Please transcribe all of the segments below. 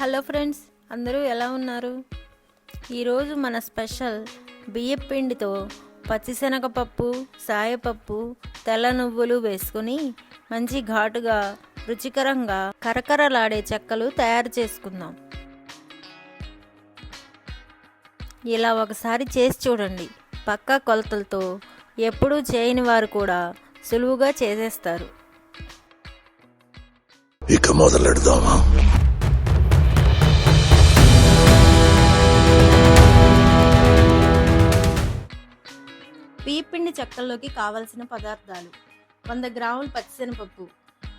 Hello friends అందరూ ఎలా ఉన్నారు? ఈరోజు మన స్పెషల్ బియ్యం పిండితో పచ్చిశనగపప్పు సాయపప్పు తెల్ల నువ్వులు వేసుకుని మంచి ఘాటుగా రుచికరంగా కరకరలాడే చెక్కలు తయారు చేసుకుందాం. ఇలా ఒకసారి చేసి చూడండి. పక్కా కొలతలతో ఎప్పుడూ చేయని వారు కూడా సులువుగా చేసేస్తారు. ఇక మొదలెడదామా? బియ్యపిండి చెక్కల్లోకి కావలసిన పదార్థాలు. వంద గ్రాములు పచ్చిశనపప్పు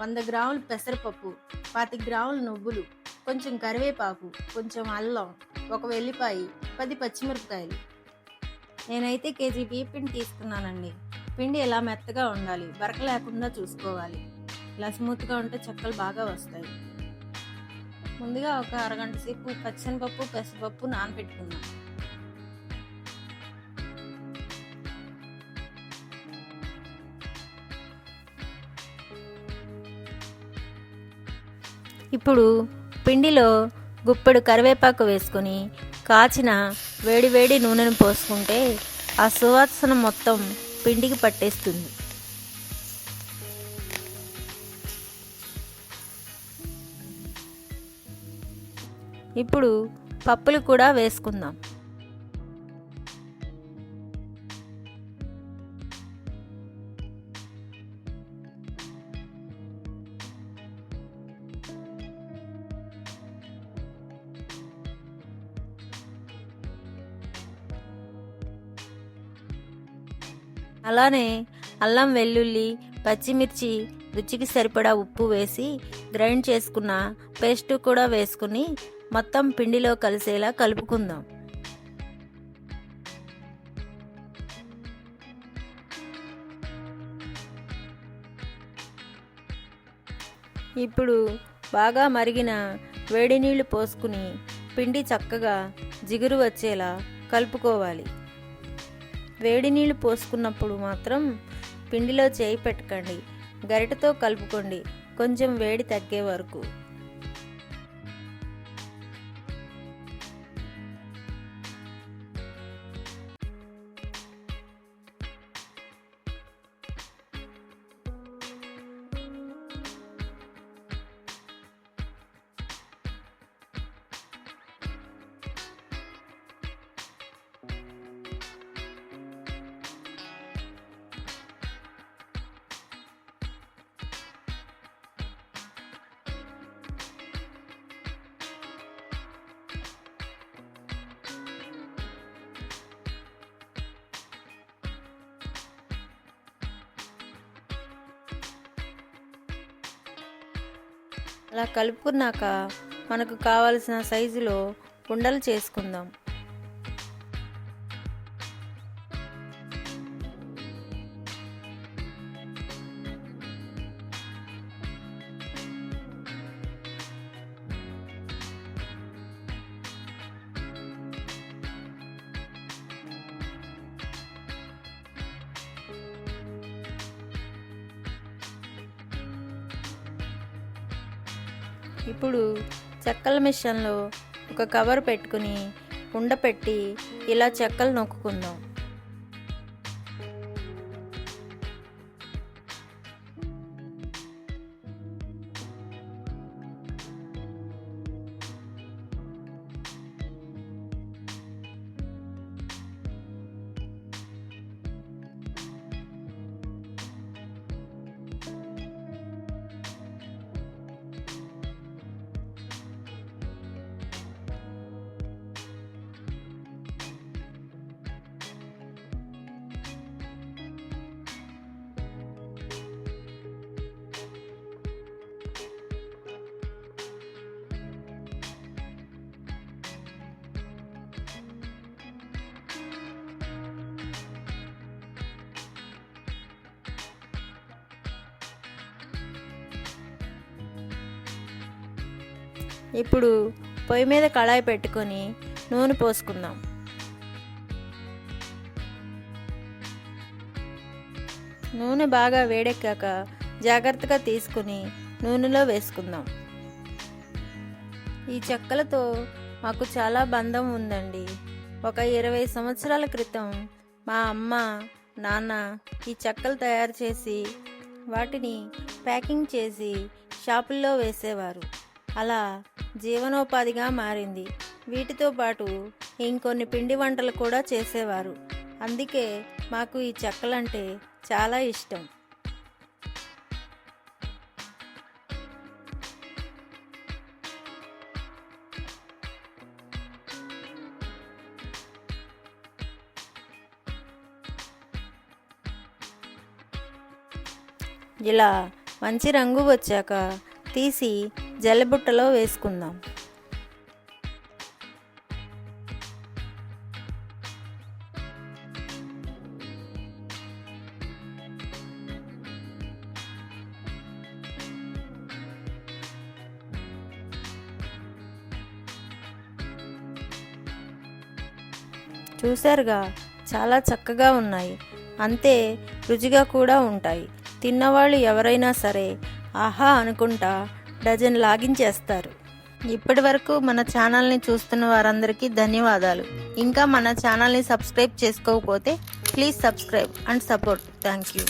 వంద గ్రాములు పెసరపప్పు పాతి గ్రాములు నువ్వులు కొంచెం కరివేపాకు కొంచెం అల్లం ఒక వెల్లిపాయి పది పచ్చిమిరపకాయలు. నేనైతే కేజీ బియ్యపిండి తీసుకున్నానండి. పిండి ఇలా మెత్తగా ఉండాలి బరక లేకుండా చూసుకోవాలి. ఇలా స్మూత్గా ఉంటే చెక్కలు బాగా వస్తాయి. ముందుగా ఒక అరగంట సేపు పచ్చనిపప్పు పెసరపప్పు నానబెట్టుకున్నాను ఇప్పుడు పిండిలో గుప్పెడు కరివేపాకు వేసుకొని కాచిన వేడివేడి నూనెను పోసుకుంటే ఆ సువాసన మొత్తం పిండికి పట్టేస్తుంది. ఇప్పుడు పప్పులు కూడా వేసుకుందాం. అలానే అల్లం వెల్లుల్లి పచ్చిమిర్చి రుచికి సరిపడా ఉప్పు వేసి గ్రైండ్ చేసుకున్న పేస్ట్ కూడా వేసుకుని మొత్తం పిండిలో కలిసేలా కలుపుకుందాం. ఇప్పుడు బాగా మరిగిన వేడి నీళ్ళు పోసుకుని పిండి చక్కగా జిగురు వచ్చేలా కలుపుకోవాలి. వేడి నీళ్ళు పోసుకున్నప్పుడు మాత్రం పిండిలో చేయి పెట్టకండి. గరిటతో కలుపుకోండి. కొంచెం వేడి తగ్గే వరకు. అలా కలుపుకున్నాక మనకు కావలసిన సైజులో ఉండలు చేసుకుందాం. ఇప్పుడు చెక్కల మిషన్లో ఒక కవర్ పెట్టుకుని ఉండపెట్టి ఇలా చెక్కలు నొక్కుకుందాం. ఇప్పుడు పొయ్యి మీద కళాయి పెట్టుకొని నూనె పోసుకుందాం. నూనె బాగా వేడెక్కాక జాగ్రత్తగా తీసుకుని నూనెలో వేసుకుందాం. ఈ చెక్కలతో మాకు చాలా బంధం ఉందండి. ఒక ఇరవై సంవత్సరాల క్రితం మా అమ్మ నాన్న ఈ చెక్కలు తయారు చేసి వాటిని ప్యాకింగ్ చేసి షాపుల్లో వేసేవారు. అలా జీవనోపాధిగా మారింది. వీటితో పాటు ఇంకొన్ని పిండి వంటలు కూడా చేసేవారు. అందుకే మాకు ఈ చెక్కలంటే చాలా ఇష్టం. ఇలా మంచి రంగు వచ్చాక తీసి జల్లబుట్టలో వేసుకుందాం. చూశారుగా చాలా చక్కగా ఉన్నాయి. అంతే రుచిగా కూడా ఉంటాయి. తిన్నవాళ్ళు ఎవరైనా సరే ఆహా అనుకుంటా డజన్ లాగించేస్తారు. ఇప్పటి వరకు మన ఛానల్ని చూస్తున్న వారందరికీ ధన్యవాదాలు. ఇంకా మన ఛానల్ని సబ్స్క్రైబ్ చేసుకోకపోతే please subscribe and support. Thank you.